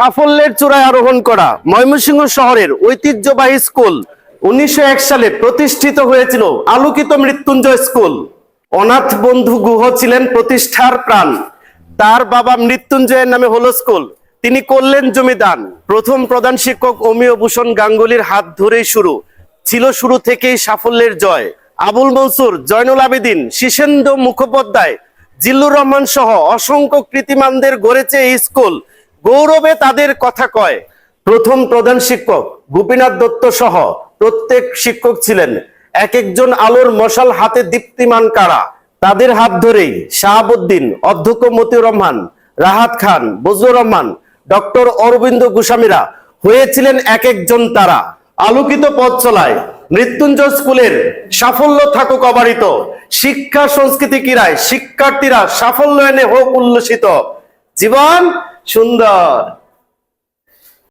সাফল্যের চূড়ায় আরোহণ করা ময়মনসিংহ শহরের ঐতিহ্যবাহী স্কুল উনিশশো এক সালে প্রতিষ্ঠিত হয়েছিল আলোকিত মৃত্যুঞ্জয় স্কুল। অনাথ বন্ধু গুহ ছিলেন প্রতিষ্ঠার প্রাণ। তার বাবা মৃত্যুঞ্জয়ের নামে হলো স্কুল। তিনি করলেন জমিদান। প্রথম প্রধান শিক্ষক অমিয় ভূষণ গাঙ্গুলির হাত ধরেই শুরু। ছিল শুরু থেকেই সাফল্যের জয়। আবুল মনসুর, জয়নুল আবেদিন শিশেন্দ্র মুখোপাধ্যায়, জিল্লুর রহমান সহ অসংখ্য কৃতিমানদের গড়েছে এই স্কুল। গৌরবে তাদের কথা কয়। প্রথম প্রধান শিক্ষক গোপীনাথ দত্ত সহ প্রত্যেক শিক্ষক ছিলেন। এক একজন আলোর মশাল হাতে দীপ্তিমান কারা? তাদের হাত ধরেই শাহাবুদ্দিন, অধ্যক্ষ মতিউর রহমান, রাহাত খান বজরুর রহমান, ডক্টর অরবিন্দ গোস্বামীরা হয়েছিলেন এক একজন তারা। আলোকিত পথ চলায় মৃত্যুঞ্জয় স্কুলের সাফল্য থাকুক অবারিত। শিক্ষা সংস্কৃতি কিরায় শিক্ষার্থীরা সাফল্য এনে হোক উল্লসিত। জীবন সুন্দর